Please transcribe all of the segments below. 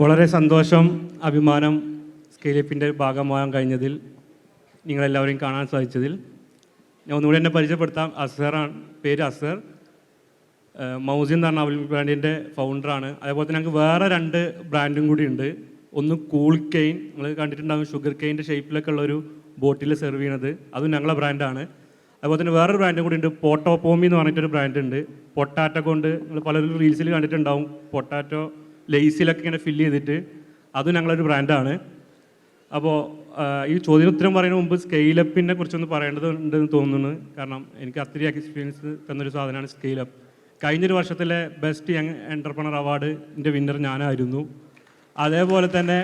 വളരെ സന്തോഷം അഭിമാനം സ്കേലിപ്പിന്റെ ഭാഗമാകാൻ കഴിഞ്ഞതിൽ നിങ്ങളെല്ലാവരെയും കാണാൻ സാധിച്ചതിൽ. ഞാൻ ഒന്നുകൂടി എന്നെ പരിചയപ്പെടുത്താം. അസറാണ് പേര് അസർ. മൗസിൻ എന്ന് പറഞ്ഞ അവൽ ബ്രാൻഡിന്റെ ഫൗണ്ടറാണ് അതേപോലെ തന്നെ ഞങ്ങൾക്ക് വേറെ രണ്ട് ബ്രാൻഡും കൂടി ഉണ്ട്. ഒന്ന് കൂൾ കെയിൻ. നിങ്ങൾ കണ്ടിട്ടുണ്ടാകും ഷുഗർ കെയിന്റെ ഷേപ്പിലൊക്കെ ഉള്ള ഒരു ബോട്ടിൽ സെർവ് ചെയ്യണത് അതും ഞങ്ങളെ ബ്രാൻഡാണ് അതുപോലെ തന്നെ വേറൊരു ബ്രാൻഡും കൂടി ഉണ്ട്. പോട്ടോപോമി എന്ന് പറഞ്ഞിട്ടൊരു ബ്രാൻഡ് ഉണ്ട്. പൊട്ടാറ്റോ കൊണ്ട് നിങ്ങൾ പലരും റീൽസിൽ കണ്ടിട്ടുണ്ടാവും. പൊട്ടാറ്റോ ലേസിലൊക്കെ ഇങ്ങനെ ഫില്ല് ചെയ്തിട്ട് അതും ഞങ്ങളൊരു ബ്രാൻഡാണ് അപ്പോൾ ഈ ചോദ്യം ഉത്തരം പറയുന്നതിന് മുമ്പ് സ്കെയിലപ്പിനെ കുറിച്ചൊന്ന് പറയേണ്ടതുണ്ടെന്ന് തോന്നുന്നു. കാരണം എനിക്ക് അത്രയും എക്സ്പീരിയൻസ് തന്നൊരു സാധനമാണ് സ്കെയിലപ്പ് കഴിഞ്ഞൊരു വർഷത്തിലെ ബെസ്റ്റ് യങ് എന്റർപ്രണർ അവാർഡിന്റെ വിന്നർ ഞാനായിരുന്നു. അതേപോലെ തന്നെ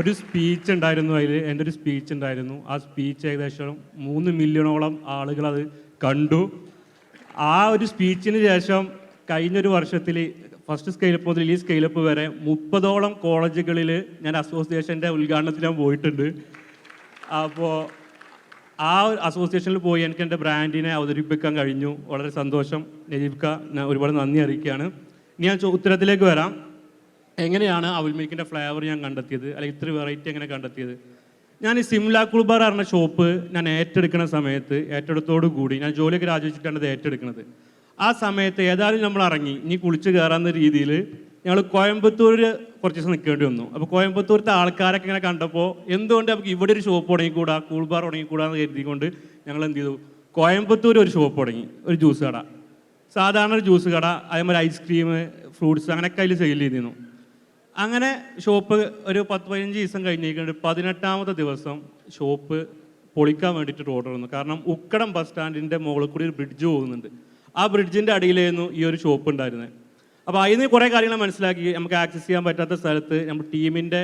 ഒരു സ്പീച്ച് ഉണ്ടായിരുന്നു അതിൽ എന്റെ ഒരു സ്പീച്ച് ഉണ്ടായിരുന്നു. ആ സ്പീച്ച് ഏകദേശം മൂന്ന് മില്യണോളം ആളുകൾ അത് കണ്ടു. ആ ഒരു സ്പീച്ചിന് ശേഷം കഴിഞ്ഞൊരു വർഷത്തിൽ ഫസ്റ്റ് സ്കെയിലപ്പ് മുതൽ ഈ സ്കെയിലപ്പ് വരെ മുപ്പതോളം കോളേജുകളിൽ ഞാൻ അസോസിയേഷന്റെ ഉദ്ഘാടനത്തിന് ഞാൻ പോയിട്ടുണ്ട്. അപ്പോൾ ആ അസോസിയേഷനിൽ പോയി എനിക്ക് എന്റെ ബ്രാൻഡിനെ അവതരിപ്പിക്കാൻ കഴിഞ്ഞു. വളരെ സന്തോഷം. നജീബ്ക്ക ഞാൻ ഒരുപാട് നന്ദി അറിയിക്കുകയാണ്. ഇനി ഞാൻ ഉത്തരത്തിലേക്ക് വരാം. എങ്ങനെയാണ് അവൽമിൽക്കിന്റെ ഫ്ലേവർ ഞാൻ കണ്ടെത്തിയത്? അല്ലെങ്കിൽ ഇത്ര വെറൈറ്റി എങ്ങനെ കണ്ടെത്തിയത്? ഞാൻ ഈ സിംല കുൾബാർ പറഞ്ഞ ഷോപ്പ് ഞാൻ ഏറ്റെടുക്കുന്ന സമയത്ത് ഏറ്റെടുത്തോടു കൂടി ഞാൻ ജോലിയൊക്കെ രാജിവെച്ചിട്ടാണ് ഇത് ഏറ്റെടുക്കുന്നത്. ആ സമയത്ത് ഏതായാലും നമ്മൾ ഇറങ്ങി. ഇനി കുളിച്ച് കയറാവുന്ന രീതിയിൽ ഞങ്ങൾ കോയമ്പത്തൂർ കുറച്ച് ദിവസം നിൽക്കേണ്ടി വന്നു. അപ്പോൾ കോയമ്പത്തൂരത്തെ ആൾക്കാരൊക്കെ ഇങ്ങനെ കണ്ടപ്പോൾ എന്തുകൊണ്ട് നമുക്ക് ഇവിടെ ഒരു ഷോപ്പ് തുടങ്ങിക്കൂടാ? കൂൾബാർ തുടങ്ങിക്കൂടാ എന്ന് കരുതിക്കൊണ്ട് ഞങ്ങൾ എന്ത് ചെയ്തു? കോയമ്പത്തൂർ ഒരു ഷോപ്പ് തുടങ്ങി. ഒരു ജ്യൂസ് കട. സാധാരണ ഒരു ജ്യൂസ് കട. അതേമാതിരി ഐസ്ക്രീം ഫ്രൂട്ട്സ് അങ്ങനെയൊക്കെ അതിൽ സെയിൽ ചെയ്തിരുന്നു. അങ്ങനെ ഷോപ്പ് ഒരു പത്ത് പതിനഞ്ച് ദിവസം കഴിഞ്ഞിരിക്കുന്നുണ്ട്. പതിനെട്ടാമത്തെ ദിവസം ഷോപ്പ് പൊളിക്കാൻ വേണ്ടിയിട്ട് ഓർഡർ വന്നു. കാരണം ഉക്കടം ബസ് സ്റ്റാൻഡിന്റെ മുകളിൽ കൂടി ഒരു ബ്രിഡ്ജ് പോകുന്നുണ്ട്. ആ ബ്രിഡ്ജിന്റെ അടിയിലായിരുന്നു ഈ ഒരു ഷോപ്പ് ഉണ്ടായിരുന്നത് അപ്പോൾ അതിൽ നിന്ന് കുറേ കാര്യങ്ങൾ മനസ്സിലാക്കി നമുക്ക് ആക്സസ് ചെയ്യാൻ പറ്റാത്ത സ്ഥലത്ത് നമ്മൾ ടീമിന്റെ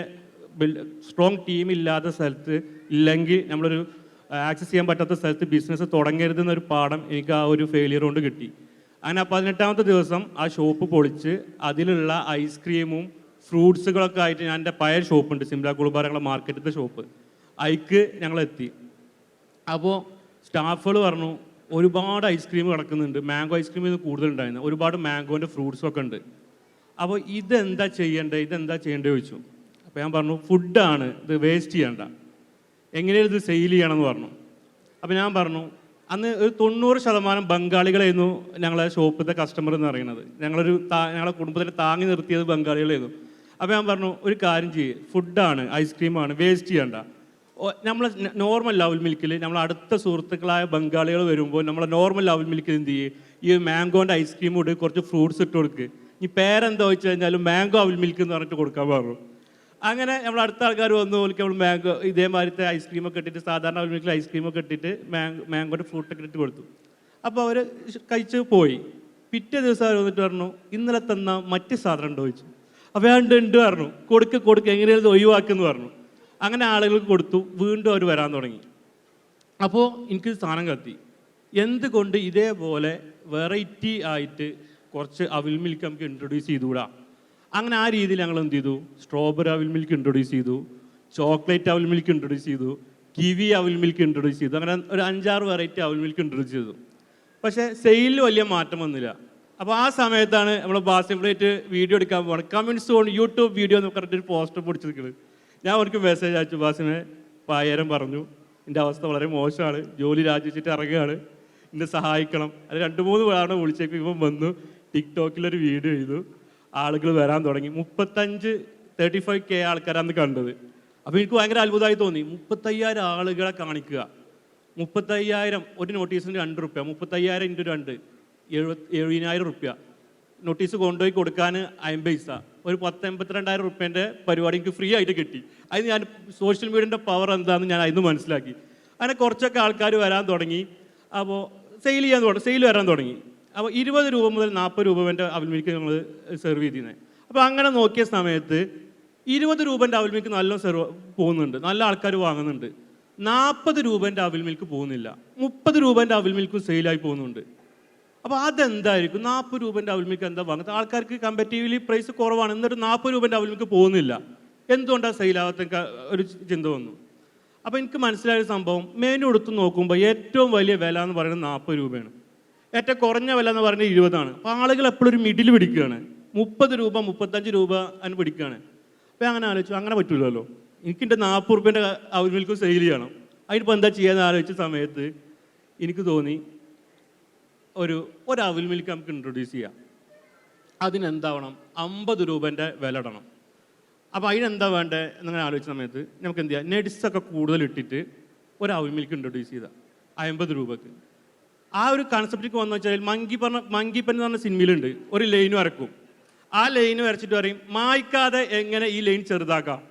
സ്ട്രോങ് ടീം ഇല്ലാത്ത സ്ഥലത്ത് ഇല്ലെങ്കിൽ നമ്മളൊരു ആക്സസ് ചെയ്യാൻ പറ്റാത്ത സ്ഥലത്ത് ബിസിനസ് തുടങ്ങരുതെന്നൊരു പാഠം എനിക്ക് ആ ഒരു ഫെയിലിയർ കൊണ്ട് കിട്ടി. അങ്ങനെ പതിനെട്ടാമത്തെ ദിവസം ആ ഷോപ്പ് പൊളിച്ച് അതിലുള്ള ഐസ്ക്രീമും ഫ്രൂട്ട്സുകളൊക്കെ ആയിട്ട് ഞാൻ എന്റെ പഴയ ഷോപ്പുണ്ട് സിംല കുളുബാരങ്ങളെ മാർക്കറ്റിലത്തെ ഷോപ്പ് അതിക്ക് ഞങ്ങളെത്തി. അപ്പോൾ സ്റ്റാഫുകൾ പറഞ്ഞു ഒരുപാട് ഐസ്ക്രീം കിടക്കുന്നുണ്ട്. മാംഗോ ഐസ്ക്രീം കൂടുതൽ കൂടുതലുണ്ടായിരുന്നു. ഒരുപാട് മാംഗോന്റെ ഫ്രൂട്ട്സും ഒക്കെ ഉണ്ട്. അപ്പോൾ ഇതെന്താ ചെയ്യേണ്ടത് ഇതെന്താ ചെയ്യേണ്ടത് ചോദിച്ചു. അപ്പോൾ ഞാൻ പറഞ്ഞു ഫുഡാണ് ഇത് വേസ്റ്റ് ചെയ്യണ്ട. എങ്ങനെയാണ് ഇത് സെയിൽ ചെയ്യണമെന്ന് പറഞ്ഞു. അപ്പോൾ ഞാൻ പറഞ്ഞു അന്ന് ഒരു തൊണ്ണൂറ് ശതമാനം ബംഗാളികളായിരുന്നു ഞങ്ങളെ ഷോപ്പിലത്തെ കസ്റ്റമർ എന്ന് പറയുന്നത്. ഞങ്ങളൊരു താ ഞങ്ങളെ കുടുംബത്തിൽ താങ്ങി നിർത്തിയത് ബംഗാളികളായിരുന്നു. അപ്പോൾ ഞാൻ പറഞ്ഞു ഒരു കാര്യം ചെയ്യ്. ഫുഡാണ് ഐസ്ക്രീമാണ് വേസ്റ്റ് ചെയ്യണ്ട. നമ്മൾ നോർമൽ ലവൽ മിൽക്കിൽ നമ്മൾ അടുത്ത സുഹൃത്തുക്കളായ ബംഗാളികൾ വരുമ്പോൾ നമ്മൾ നോർമൽ ലവൽ മിൽക്കിൽ എന്ത് ചെയ്യും? ഈ മാംഗോന്റെ ഐസ്ക്രീം ഇട്ട് കുറച്ച് ഫ്രൂട്ട്സ് ഇട്ട് കൊടുക്ക്. ഈ പേരെന്താ വെച്ച് കഴിഞ്ഞാൽ മാംഗോ അവൽ മിൽക്ക് എന്ന് പറഞ്ഞിട്ട് കൊടുക്കാൻ പറഞ്ഞു അങ്ങനെ നമ്മൾ അടുത്ത ആൾക്കാർ വന്നു പോലെ നമ്മൾ മാംഗോ ഇതേമാതിരത്തെ ഐസ്ക്രീം ഒക്കെ ഇട്ടിട്ട് സാധാരണ അവൽ മിൽക്കിൽ ഐസ്ക്രീമൊക്കെ ഇട്ടിട്ട് മാംഗോ മാംഗോന്റെ ഫ്രൂട്ട് ഒക്കെ ഇട്ട് കൊടുത്തു. അപ്പോൾ അവർ കഴിച്ച് പോയി. പിറ്റേ ദിവസം അവർ വന്നിട്ട് പറഞ്ഞു ഇന്നലെ തന്ന മറ്റ് സാധനം ഉണ്ടോ? ചോദിച്ചു. അപ്പോൾ ഞാൻ ഉണ്ട് ഉണ്ട് പറഞ്ഞു. കൊടുക്ക് കൊടുക്ക് എങ്ങനെയാണ് ഒഴിവാക്കുന്നു പറഞ്ഞു. അങ്ങനെ ആളുകൾക്ക് കൊടുത്തു വീണ്ടും അവർ വരാൻ തുടങ്ങി. അപ്പോൾ എനിക്ക് സാധനം കത്തി. എന്തുകൊണ്ട് ഇതേപോലെ വെറൈറ്റി ആയിട്ട് കുറച്ച് അവിൽ മിൽക്ക് നമുക്ക് ഇൻട്രൊഡ്യൂസ് ചെയ്തുകൂടാ? അങ്ങനെ ആ രീതിയിൽ ഞങ്ങൾ എന്ത് ചെയ്തു? സ്ട്രോബെറി അവിൽ മിൽക്ക് ഇൻട്രൊഡ്യൂസ് ചെയ്തു ചോക്ലേറ്റ് അവിൽ മിൽക്ക് ഇൻട്രൊഡ്യൂസ് ചെയ്തു കിവി അവിൽ മിൽക്ക് ഇൻട്രൊഡ്യൂസ് ചെയ്തു അങ്ങനെ ഒരു അഞ്ചാറ് വെറൈറ്റി അവിൽ മിൽക്ക് ഇൻട്രൊഡ്യൂസ് ചെയ്തു. പക്ഷേ സെയിലിൽ വലിയ മാറ്റം വന്നില്ല. അപ്പോൾ ആ സമയത്താണ് നമ്മൾ ബാസിംപ്ലേറ്റ് വീഡിയോ എടുക്കാൻ പോകണം കമൻസ് കൊണ്ട് യൂട്യൂബ് വീഡിയോ എന്നൊക്കെ ഒരു പോസ്റ്റർ പൊടിച്ചിരിക്കുന്നത് ഞാൻ അവർക്ക് മെസ്സേജ് അയച്ചു ബാസിനെ പായരം പറഞ്ഞു. എന്റെ അവസ്ഥ വളരെ മോശമാണ്. ജോലി രാജിച്ചിട്ട് ഇറങ്ങുകയാണ്. എന്നെ സഹായിക്കണം. അത് രണ്ട് മൂന്ന് പേരാണ് വിളിച്ചേക്ക് ഇവൻ വന്നു ടിക്ടോക്കിലൊരു വീഡിയോ ചെയ്തു. ആളുകൾ വരാൻ തുടങ്ങി. മുപ്പത്തഞ്ച് തേർട്ടി ഫൈവ് കെ ആൾക്കാരാണ് കണ്ടത്. അപ്പോൾ എനിക്ക് ഭയങ്കര അത്ഭുതമായി തോന്നി. മുപ്പത്തയ്യായിരം ആളുകളെ കാണിക്കുക. മുപ്പത്തയ്യായിരം ഒരു നോട്ടീസിന് രണ്ട് റുപ്യ. മുപ്പത്തയ്യായിരം ഇന്റു രണ്ട് എഴുപത്തി എഴുപതിനായിരം റുപ്യ. നോട്ടീസ് കൊണ്ടുപോയി കൊടുക്കാൻ അയം പൈസ. ഒരു പത്ത് എൺപത്തിരണ്ടായിരം റുപ്യേന്റെ പരിപാടി എനിക്ക് ഫ്രീ ആയിട്ട് കിട്ടി. അതിന് ഞാൻ സോഷ്യൽ മീഡിയന്റെ പവർ എന്താണെന്ന് ഞാൻ അതിന് മനസ്സിലാക്കി. അങ്ങനെ കുറച്ചൊക്കെ ആൾക്കാർ വരാൻ തുടങ്ങി. അപ്പോൾ സെയിൽ ചെയ്യാൻ തുടങ്ങി സെയിൽ വരാൻ തുടങ്ങി. അപ്പോൾ ഇരുപത് രൂപ മുതൽ നാൽപ്പത് രൂപ വരെ അവൽമിക്ക് ഞങ്ങൾ സെർവ് ചെയ്തിരുന്നത് അപ്പോൾ അങ്ങനെ നോക്കിയ സമയത്ത് ഇരുപത് രൂപന്റെ അവൽ മിൽക്ക് നല്ല സെർവ് പോകുന്നുണ്ട്. നല്ല ആൾക്കാർ വാങ്ങുന്നുണ്ട്. നാൽപ്പത് രൂപന്റെ അവൽ മിൽക്ക് പോകുന്നില്ല. മുപ്പത് രൂപന്റെ അവൽ സെയിലായി പോകുന്നുണ്ട്. അപ്പോൾ അതെന്തായിരിക്കും? നാൽപ്പത് രൂപന്റെ അവൽമിക്ക് എന്താ വാങ്ങുന്നത്? ആൾക്കാർക്ക് കമ്പാറ്റീവ്ലി പ്രൈസ് കുറവാണ്. എന്നിട്ട് നാൽപ്പത് രൂപന്റെ അവൽമിക്ക് പോകുന്നില്ല. എന്തുകൊണ്ടാണ് സെയിലാവാത്ത ഒരു ചിന്ത വന്നു? അപ്പോൾ എനിക്ക് മനസ്സിലായ സംഭവം മെനു എടുത്ത് നോക്കുമ്പോൾ ഏറ്റവും വലിയ വില എന്ന് പറയുന്നത് നാൽപ്പത് രൂപയാണ്. ഏറ്റവും കുറഞ്ഞ വില എന്ന് പറയുന്നത് ഇരുപതാണ്. അപ്പോൾ ആളുകൾ എപ്പോഴും ഒരു മിഡിൽ പിടിക്കുകയാണ്. മുപ്പത് രൂപ മുപ്പത്തഞ്ച് രൂപ അതിന് പിടിക്കുകയാണ്. അപ്പോൾ അങ്ങനെ ആലോചിച്ചു. അങ്ങനെ പറ്റൂലല്ലോ. എനിക്ക് എന്റെ നാൽപ്പത് റുപ്യന്റെ അവിൽ മിൽക്ക് സെയിൽ ചെയ്യണം. അതിനിപ്പോൾ എന്താ ചെയ്യാന്ന് ആലോചിച്ച സമയത്ത് എനിക്ക് തോന്നി ഒരു ഒരു അവിൽ മിൽക്ക് നമുക്ക് ഇൻട്രൊഡ്യൂസ് ചെയ്യാം. അതിനെന്താവണം? അമ്പത് രൂപേന്റെ വില ഇടണം. അപ്പോൾ അതിനെന്താ വേണ്ടത് എന്നങ്ങനെ ആലോചിച്ച സമയത്ത് നമുക്ക് എന്ത് ചെയ്യാം? നെഡ്സൊക്കെ കൂടുതൽ ഇട്ടിട്ട് ഒരു അവിൽ മിൽക്ക് ഇൻട്രൊഡ്യൂസ് ചെയ്താൽ അമ്പത് രൂപക്ക്. ആ ഒരു കൺസെപ്റ്റിക്ക് വന്നു വെച്ചാൽ മങ്കി പറഞ്ഞ മങ്കിപ്പൻ എന്ന് പറഞ്ഞ സിനിമയിലുണ്ട് ഒരു ലൈൻ വരക്കും. ആ ലൈൻ വരച്ചിട്ട് പറയും മായ്ക്കാതെ എങ്ങനെ ഈ ലൈൻ ചെറുതാക്കാം?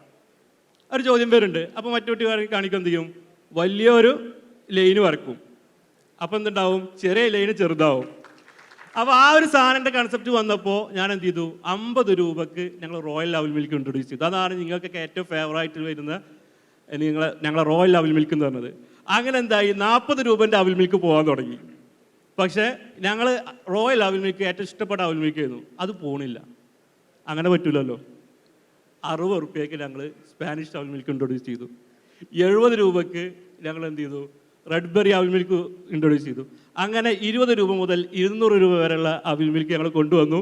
ഒരു ചോദ്യം പേരുണ്ട് അപ്പോൾ മറ്റു കുട്ടി കാണിക്കും എന്ത് ചെയ്യും? വലിയൊരു ലൈന് വരക്കും. അപ്പം എന്തുണ്ടാവും? ചെറിയ ലൈന് ചെറുതാവും. അപ്പോൾ ആ ഒരു സാധനത്തിന്റെ കൺസെപ്റ്റ് വന്നപ്പോൾ ഞാൻ എന്ത് ചെയ്തു? അമ്പത് രൂപക്ക് ഞങ്ങൾ റോയൽ ലെവൽ മിൽക്ക് ഇൻട്രൊഡ്യൂസ് ചെയ്തു. അതാണ് നിങ്ങൾക്കൊക്കെ ഏറ്റവും ഫേവറായിട്ട് വരുന്ന നിങ്ങൾ ഞങ്ങളെ റോയൽ ലെവൽ മിൽക്ക് എന്ന് പറഞ്ഞത്. അങ്ങനെ എന്തായി? നാൽപ്പത് രൂപന്റെ അവിൽ മിൽക്ക് പോകാൻ തുടങ്ങി. പക്ഷേ ഞങ്ങൾ റോയൽ അവിൽ മിൽക്ക് ഏറ്റവും ഇഷ്ടപ്പെട്ട അവിൽ മിൽക്ക് ആയിരുന്നു. അത് പോണില്ല. അങ്ങനെ പറ്റൂലല്ലോ. അറുപത് റുപ്യക്ക് ഞങ്ങൾ സ്പാനിഷ് അവിൽ മിൽക്ക് ഇൻട്രൊഡ്യൂസ് ചെയ്തു. എഴുപത് രൂപക്ക് ഞങ്ങൾ എന്ത് ചെയ്തു? Red berry avil milk introduce ചെയ്തു. അങ്ങനെ ഇരുപത് രൂപ മുതൽ ഇരുന്നൂറ് രൂപ വരെയുള്ള അവിൽ മിൽക്ക് ഞങ്ങൾ കൊണ്ടുവന്നു.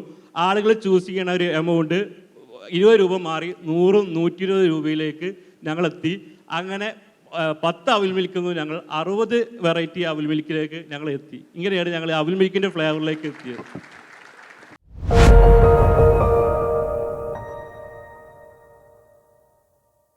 ആളുകൾ ചൂസ് ചെയ്യുന്ന ഒരു എമൗണ്ട് ഇരുപത് രൂപ മാറി നൂറും നൂറ്റി ഇരുപത് രൂപയിലേക്ക് ഞങ്ങളെത്തി. അങ്ങനെ പത്ത് അവിൽ മിൽക്കിൽ നിന്ന് ഞങ്ങൾ അറുപത് വെറൈറ്റി അവിൽ മിൽക്കിലേക്ക് ഞങ്ങൾ എത്തി ഇങ്ങനെയാണ് ഞങ്ങൾ അവിൽ മിൽക്കിന്റെ ഫ്ലേവറിലേക്ക് എത്തിയത്.